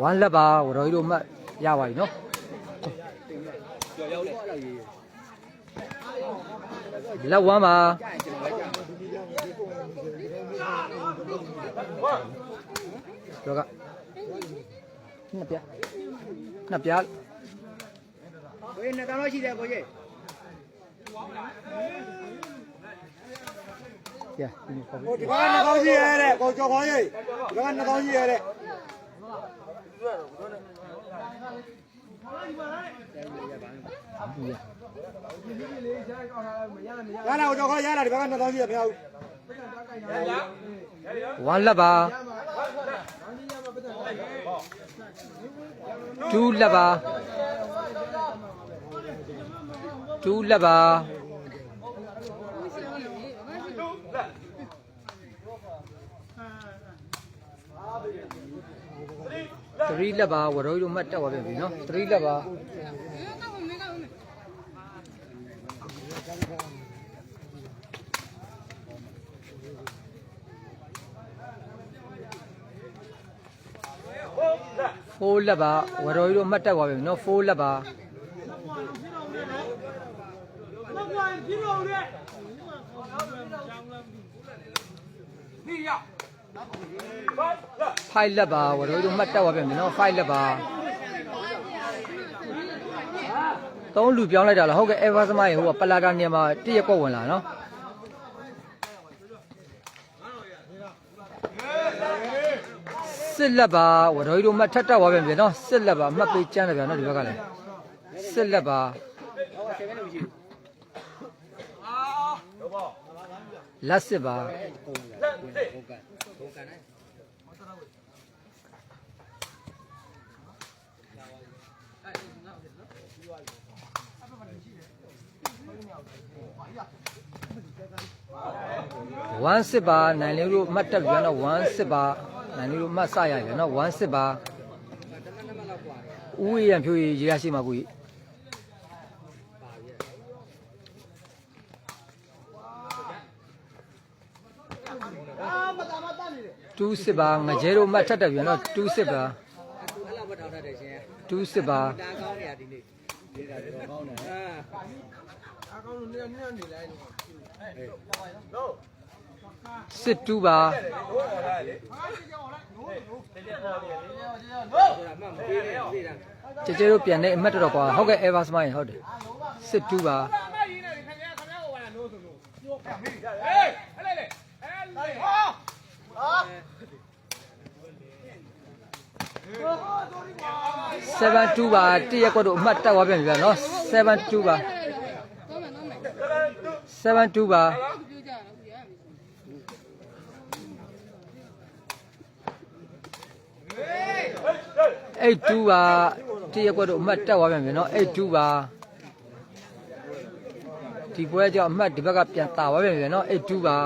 ဝမ်းလက်ပါဝတော်ကြီးတို့မှတ်ရပါပြီနော်လက်ဝမ်းပါတော့ကနှစ်ပြနှစ်ပြကိုကြီးနှစ်တန်းလောက်ရှိတယ်ကိုကြီး ရဒီနေ့ခေါ်ဟိုဒီဘက်ကနှစ်ကောင်းကြီးရဲတဲ့ကိုကျော်ခေါင်းကြီးဒီဘက်ကနှစ်ကောင်းကြီးရဲတဲ့ရလာကိုကျော်ခေါင်းရလာဒီဘက်ကနှစ်ကောင်းကြီးရမရဘူးဝမ်းလက်ပါဒူးလက်ပါဒူးလက်ပါ သရီလက်ပါဝတော်ကြီးတို့မှတ်တက်သွားပြန်ပြီနော်သရီလက်ပါဖိုးလက်ပါဝတော်ကြီးတို့မှတ်တက်သွားပြန်ပြီနော်ဖိုးလက်ပါ ဖိုက်လက်ပါဝတော်ကြီးတို့မှတ်တက်သွားပြန်ပြီနော်ဖိုက်လက်ပါသုံးလူပြောင်းလိုက်တာလားဟုတ်ကဲ့ ever စမရေဟိုကပလာတာနေရာမှာတည့်ရက်ကွက်ဝင်လာနော်စစ်လက်ပါဝတော်ကြီးတို့မှတ်ထက်တက်သွားပြန်ပြီနော်စစ်လက်ပါမှတ်ပေးကြမ်းတယ်ဗျာနော်ဒီဘက်ကလည်းစစ်လက်ပါဟောဆယ်ဘယ်လိုရှိလက်စစ်ပါဟုတ်ကဲ့ဟုတ်ကဲ့နော် 1စစ်ပါနိုင်လေးတို့မှတ်တက်ပြန်တော့1စစ်ပါနိုင်လေးတို့မှတ်စရပြန်တော့1စစ်ပါဦးရံဖြိုးရေရရှိမှာကိုကြီးတူးစစ်ပါငကြဲတို့မှတ်ထက်တက်ပြန်တော့တူးစစ်ပါအဲ့လောက်ပဲ ထောက်ထားတယ်ရှင်တူးစစ်ပါတာကောင်းနေရဒီနေ့ဒီကတော့ကောင်းတယ်အာစစ်တူးပါဆိုတာမှမပြေးနဲ့ပြေးတာကြကြတို့ပြန်နေအမှတ်တော်ကွာဟုတ်ကဲ့ ever smile ဟုတ်တယ်စစ်တူးပါ 72ပါတရက်ကွက်တို့အမှတ်တက်သွားပြန်ပြီဗျာနော်72ပါ72ပါ82ပါတရက်ကွက်တို့အမှတ်တက်သွားပြန်ပြီနော်82ပါဒီပွဲကြောင့်အမှတ်ဒီဘက်ကပြန်တာသွားပြန်ပြီနော်82ပါ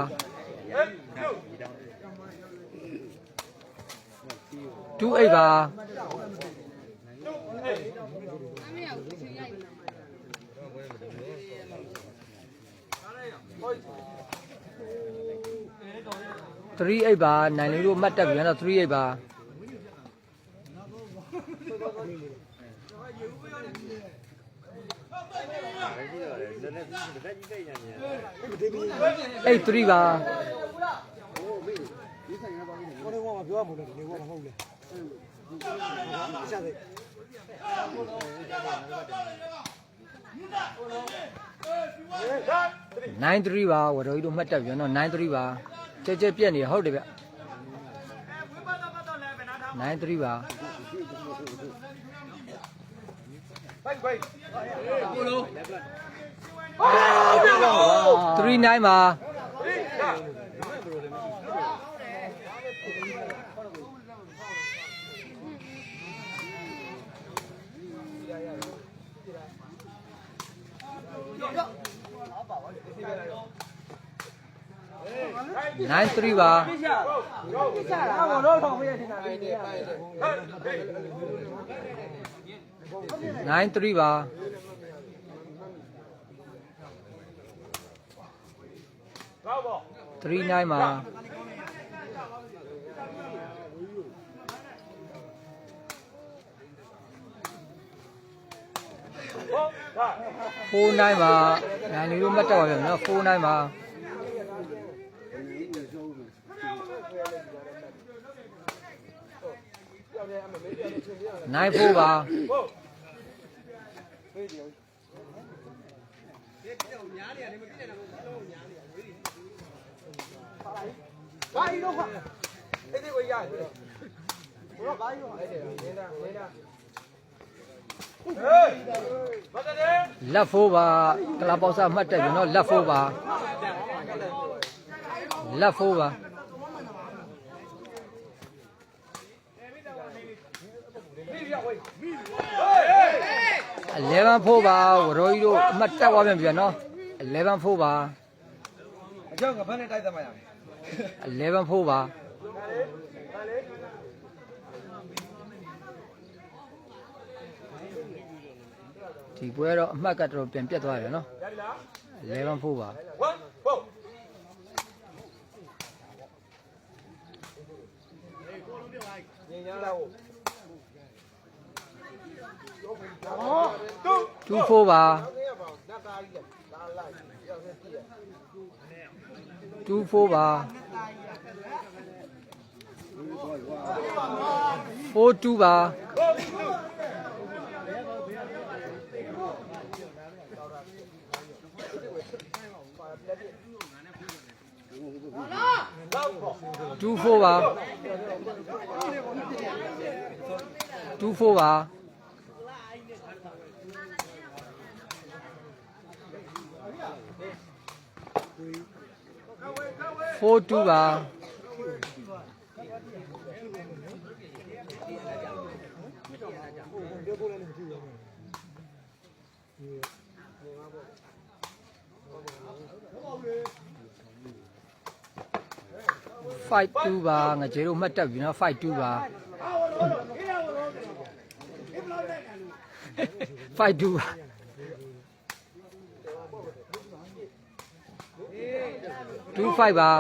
28ပါ38ပါနိုင်လေးတို့အမှတ်တက်ပြီနော်38ပါ83ပါကိုနေကမပြောမှမလို့ဒီနေကမဟုတ်လေ ရှာတယ်93ပါဝတော်ကြီးတို့မှတ်တက်ပြီနော်93ပါကြက်ကြက်ပြက်နေဟုတ်တယ်ဗျ93ပါ39ပါ 93ပါဟာဘောတော့ထောင်ပြရတင်တာလေ93ပါ39ပါ49ပါနိုင်လို့မတက်ပါဘူးเนาะ49ပါ နိုင်ဖို့ပါဘာကြီးတော့ခအဲ့ဒီကိုရတယ်ဘရောဘာကြီးတော့အဲ့ဒီနေတာနေတာဟေးဘာတည်းလက်ဖို့ပါကလာပေါဆာမှတ်တက်ပြီနော်လက်ဖို့ပါလက်ဖို့ပါ 11ဖို့ပါဝရိုကြီးတို့အမှတ်တက်သွားပြန်ပြီနော်11ဖို့ပါအကြောင်းကဘာနဲ့တိုက်သမားရလဲ11ဖို့ပါဒီပွဲတော့အမှတ်ကတော့ပြန်ပြတ်သွားတယ်နော်11ဖို့ပါ1 4ညင်ညာလာဟုတ် တူ2ဖို့ပါနေရပါနတ်သားကြီးလာလိုက်ရောက်နေကြည့်ရ2ဖို့ပါ4 2ပါ2 4ပါ2 4ပါ 4 2ပါ fight 2ပါငါကျေတို့မှတ်တက်ပြီနော် fight 2ပါ fight 2ပါ2 5ပါ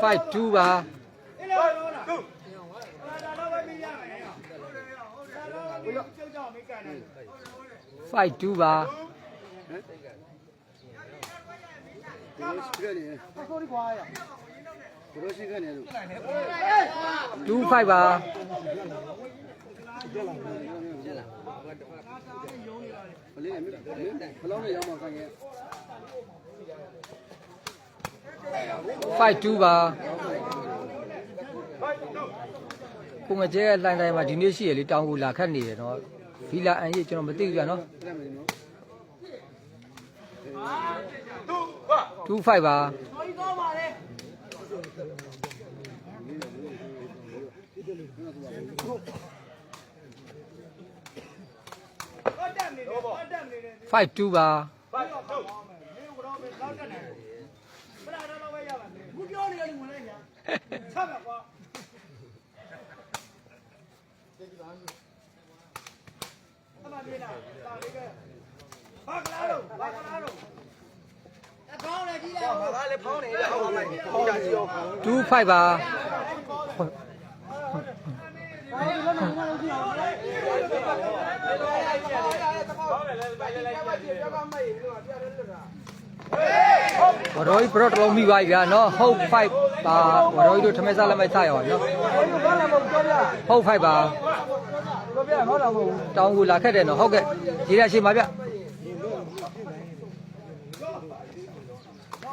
5 2ပါ fight 2ပါကိုရီကွာရ ဘရောရှိကနေလို့2 5ပါဘလေးနဲ့ဘလောင်းနဲ့ရောက်မှဆိုင်ခဲ့ fight 2ပါကိုငကျဲလိုင်းတိုင်းမှာဒီနေ့ရှိရလေတောင်းကူလာခတ်နေတယ်နော်ဗီလာအန်ကြီးကျွန်တော်မသိဘူးကြာနော်ပြမယ်နော်2 5ပါ 5 2ပါဘူးပြောနေတယ်ဝင်လိုက်ညာဆက်ပါကွာအမပြေးလာတာလေးကဘာကလာတော့ 2 5ပါဝရောကြီးပရော့တလုံးမိပါပြီဗျာနော်ဟုတ်5ပါဝရောကြီးတို့ထမဲစားလက်မိုက်စရအောင်နော်ဟုတ်5ပါတောင်းကူလာခက်တယ်နော်ဟုတ်ကဲ့ရေးရရှိပါဗျ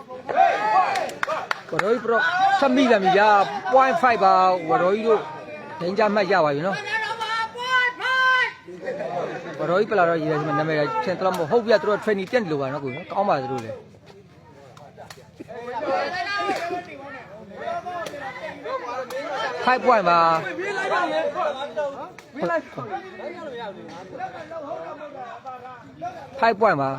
ဝရောကြီးပရော့ဆက်မိလာပြီဗျာ0.5ပါဝရောကြီးတို့ဒိန်ကြမှတ်ရပါပြီနော်ဝရောကြီးပလာတော့ရေးရရှိမှာနာမည်ချင်တော့မဟုတ်ဗျာသူတို့ training တက်နေလို့ပါနော်ကိုနော်ကောင်းပါသူတို့လည်း5 point ပါ5 point ပါ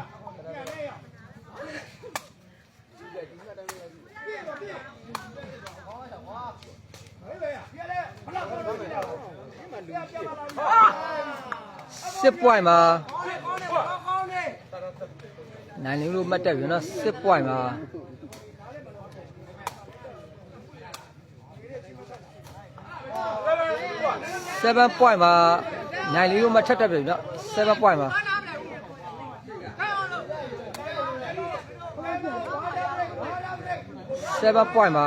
10 point မှာနိုင်လေးလို့မှတ်တက်ပြီနော်10 point မှာ7 point မှာနိုင်လေးလို့မှတ်ထက်တက်ပြီနော်7 point မှာ7 point မှာ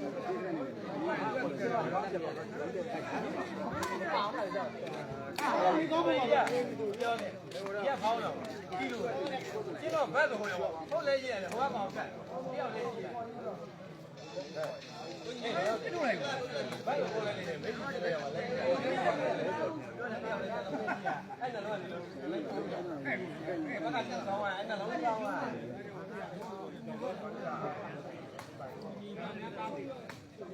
ရက်ဖောင်းတော့ကြီးလို့ကျင်းတော့ဘက်သဘောရောဟုတ်လဲကြီးရတယ်ဟိုကကောင်ကတ်တယောက်လဲကြီးရတယ်ကျင်းတော့လိုက်ဘက်သဘောလဲနေတယ်မင်းကြီးပြောရပါလဲအဲ့ဒါတော့ဒီလိုအဲ့ဘက်ကတက်ဆောင်อ่ะအဲ့ဒါလုံးကြောင်းอ่ะ 7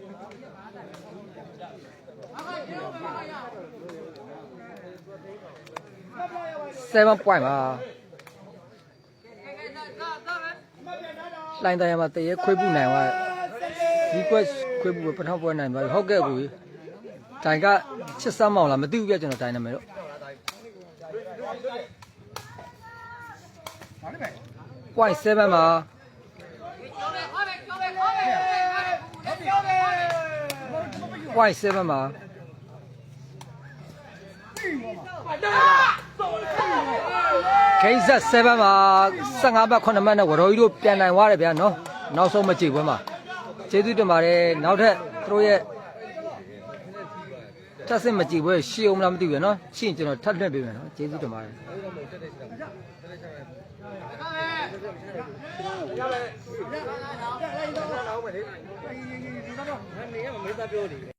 point မှာလိုင်းတိုင်းမှာတရေခွေးပူနိုင်သွားဒီကွက်ခွေးပူပထမပွဲနိုင်သွားပြီဟုတ်ကဲ့ကိုတိုင်ကချစ်စမ်းမောင်လားမသိဘူးပြကျွန်တော်တိုင်နာမည်တော့ point 7မှာ point 7မှာကိစ္စ7မှာ15ဘတ်9မှတ်နဲ့ဝရောကြီးတို့ပြန်နိုင်သွားတယ်ဗျာနော်နောက်ဆုံးမကြည့်ပွဲမှာကျေးဇူးတင်ပါတယ်နောက်ထပ်သူတို့ရဲ့တက်စစ်မကြည့်ပွဲရှေ့အောင်မလားမသိဘူးနော်ရှင်းကျွန်တော်ထပ်လွှင့်ပေးမယ်နော်ကျေးဇူးတင်ပါတယ်နေရမမေးသားပြောနေ